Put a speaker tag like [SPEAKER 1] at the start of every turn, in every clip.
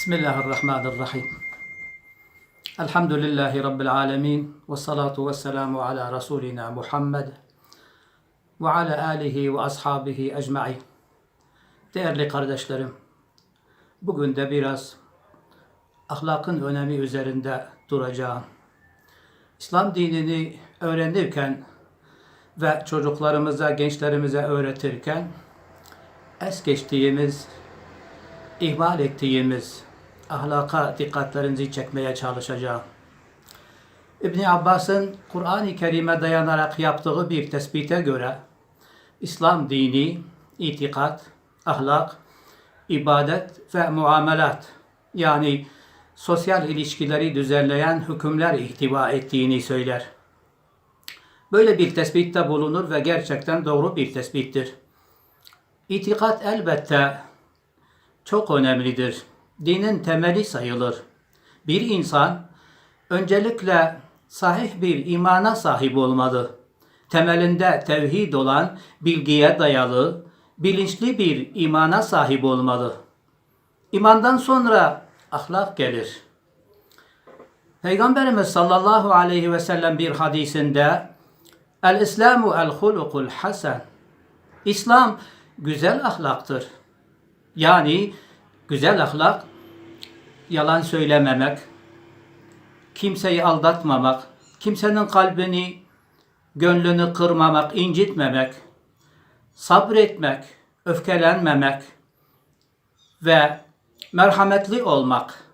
[SPEAKER 1] Bismillahirrahmanirrahim. Elhamdülillahi Rabbil alemin. Ve salatu ve selamu ala Resulina Muhammed ve ala alihi ve ashabihi ecma'in. Değerli kardeşlerim, bugün de biraz ahlakın önemi üzerinde duracağım. İslam dinini öğrenirken ve çocuklarımıza, gençlerimize öğretirken es geçtiğimiz, ihmal ettiğimiz ahlaka dikkatlerinizi çekmeye çalışacağım. İbni Abbas'ın Kur'an-ı Kerim'e dayanarak yaptığı bir tespite göre İslam dini, itikat, ahlak, ibadet ve muamelat yani sosyal ilişkileri düzenleyen hükümler ihtiva ettiğini söyler. Böyle bir tespitte bulunur ve gerçekten doğru bir tespittir. İtikat elbette çok önemlidir. Dinin temeli sayılır. Bir insan öncelikle sahih bir imana sahip olmalı. Temelinde tevhid olan, bilgiye dayalı, bilinçli bir imana sahip olmalı. İmandan sonra ahlak gelir. Peygamberimiz sallallahu aleyhi ve sellem bir hadisinde El İslamu el hulukul hasen İslam güzel ahlaktır. Yani güzel ahlak yalan söylememek, kimseyi aldatmamak, kimsenin kalbini, gönlünü kırmamak, incitmemek, sabretmek, öfkelenmemek ve merhametli olmak,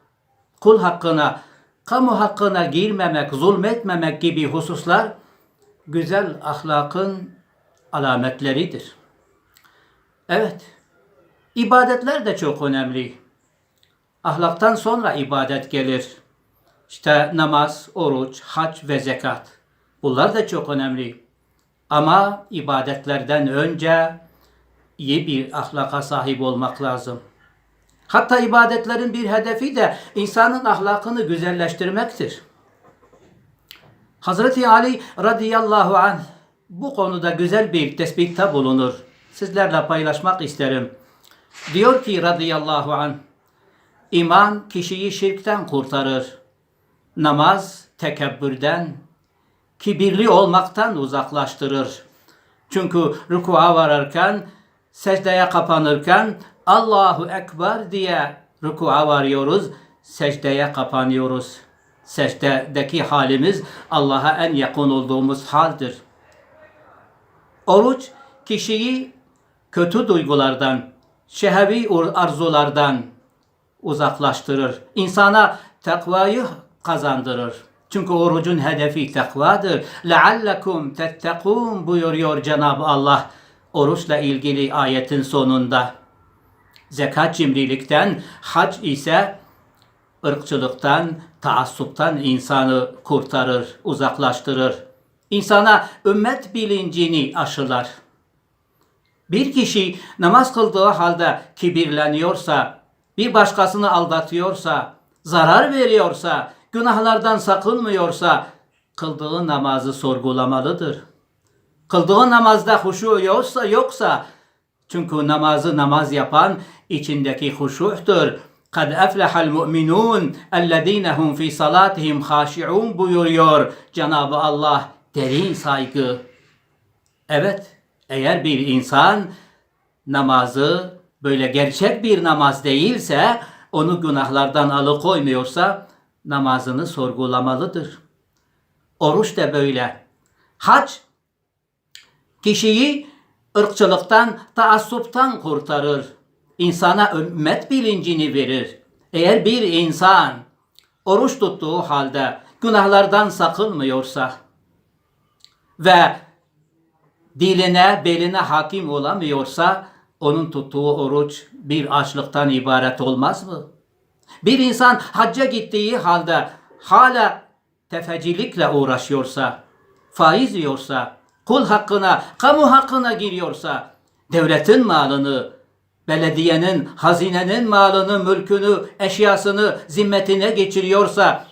[SPEAKER 1] kul hakkına, kamu hakkına girmemek, zulmetmemek gibi hususlar güzel ahlakın alametleridir. Evet, ibadetler de çok önemli. Ahlaktan sonra ibadet gelir. İşte namaz, oruç, hac ve zekat. Bunlar da çok önemli. Ama ibadetlerden önce iyi bir ahlaka sahip olmak lazım. Hatta ibadetlerin bir hedefi de insanın ahlakını güzelleştirmektir. Hazreti Ali radıyallahu anh bu konuda güzel bir tespitte bulunur. Sizlerle paylaşmak isterim. Diyor ki radıyallahu anh, iman kişiyi şirkten kurtarır. Namaz tekebbürden, kibirli olmaktan uzaklaştırır. Çünkü rükua vararken, secdeye kapanırken Allahu Ekber diye rükua varıyoruz, secdeye kapanıyoruz. Secdedeki halimiz Allah'a en yakın olduğumuz haldir. Oruç kişiyi kötü duygulardan, şehevi arzulardan uzaklaştırır. İnsana takvayı kazandırır. Çünkü orucun hedefi takvadır. لَعَلَّكُمْ تَتَّقُونَ buyuruyor Cenab-ı Allah oruçla ilgili ayetin sonunda. Zekat cimrilikten, hac ise ırkçılıktan, taassuptan insanı kurtarır, uzaklaştırır. İnsana ümmet bilincini aşılar. Bir kişi namaz kıldığı halde kibirleniyorsa, bir başkasını aldatıyorsa, zarar veriyorsa, günahlardan sakınmıyorsa, kıldığı namazı sorgulamalıdır. Kıldığı namazda huşu yoksa, yoksa çünkü namazı namaz yapan içindeki huşuhtur. Kad eflehal mu'minun ellezine hum fi salatihim haşi'un buyuruyor Cenab-ı Allah derin saygı. Evet, eğer bir insan namazı böyle gerçek bir namaz değilse, onu günahlardan alıkoymuyorsa namazını sorgulamalıdır. Oruç da böyle. Hac kişiyi ırkçılıktan, taassuptan kurtarır. İnsana ümmet bilincini verir. Eğer bir insan oruç tuttuğu halde günahlardan sakınmıyorsa ve diline, beline hakim olamıyorsa onun tuttuğu oruç bir açlıktan ibaret olmaz mı? Bir insan hacca gittiği halde hala tefecilikle uğraşıyorsa, faiz yiyorsa, kul hakkına, kamu hakkına giriyorsa, devletin malını, belediyenin, hazinenin malını, mülkünü, eşyasını zimmetine geçiriyorsa,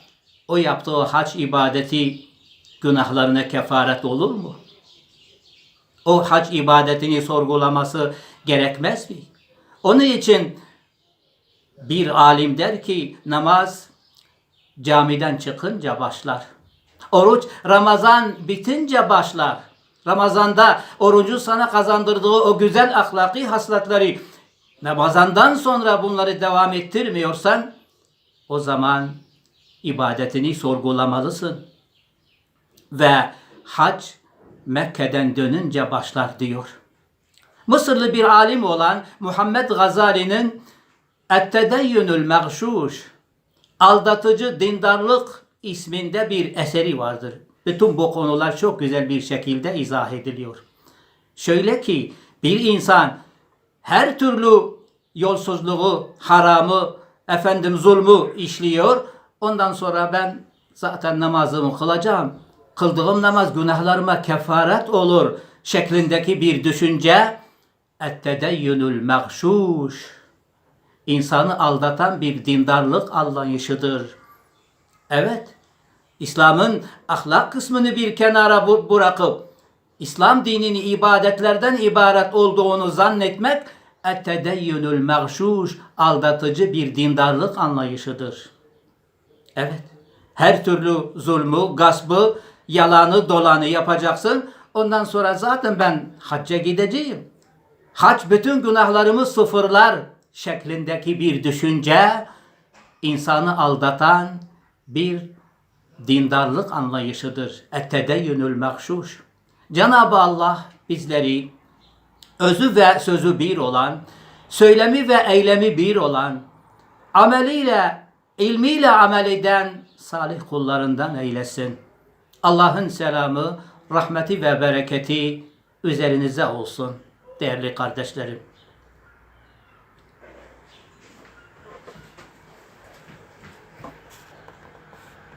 [SPEAKER 1] o yaptığı hac ibadeti günahlarına kefaret olur mu? O hac ibadetini sorgulaması gerekmez mi? Onun için Bir alim der ki namaz camiden çıkınca başlar. Oruç Ramazan bitince başlar. Ramazanda orucu sana kazandırdığı o güzel ahlaki haslatları Ramazandan sonra bunları devam ettirmiyorsan o zaman ibadetini sorgulamalısın. Ve hac Mekke'den dönünce başlar diyor. Mısırlı bir alim olan Muhammed Gazali'nin Et-Tedeyyünül Meğşuş Aldatıcı Dindarlık isminde bir eseri vardır. Bütün bu konular çok güzel bir şekilde izah ediliyor. Şöyle ki bir insan her türlü yolsuzluğu, haramı, efendim zulmü işliyor. Ondan sonra ben zaten namazımı kılacağım. Kıldığım namaz günahlarıma kefaret olur şeklindeki bir düşünce ettedeyyünül mağşuş insanı aldatan bir dindarlık anlayışıdır. Evet, İslam'ın ahlak kısmını bir kenara bırakıp İslam dinini ibadetlerden ibaret olduğunu zannetmek ettedeyyünül mağşuş aldatıcı bir dindarlık anlayışıdır. Evet. Her türlü zulmü, gaspı, yalanı, dolanı yapacaksın. Ondan sonra zaten ben hacca gideceğim. Hac bütün günahlarımı sıfırlar şeklindeki bir düşünce insanı aldatan bir dindarlık anlayışıdır. Ettedeyyünül mehşuş. Cenab-ı Allah bizleri özü ve sözü bir olan, söylemi ve eylemi bir olan, ameliyle, ilmiyle amel eden salih kullarından eylesin. Allah'ın selamı, rahmeti ve bereketi üzerinize olsun değerli kardeşlerim.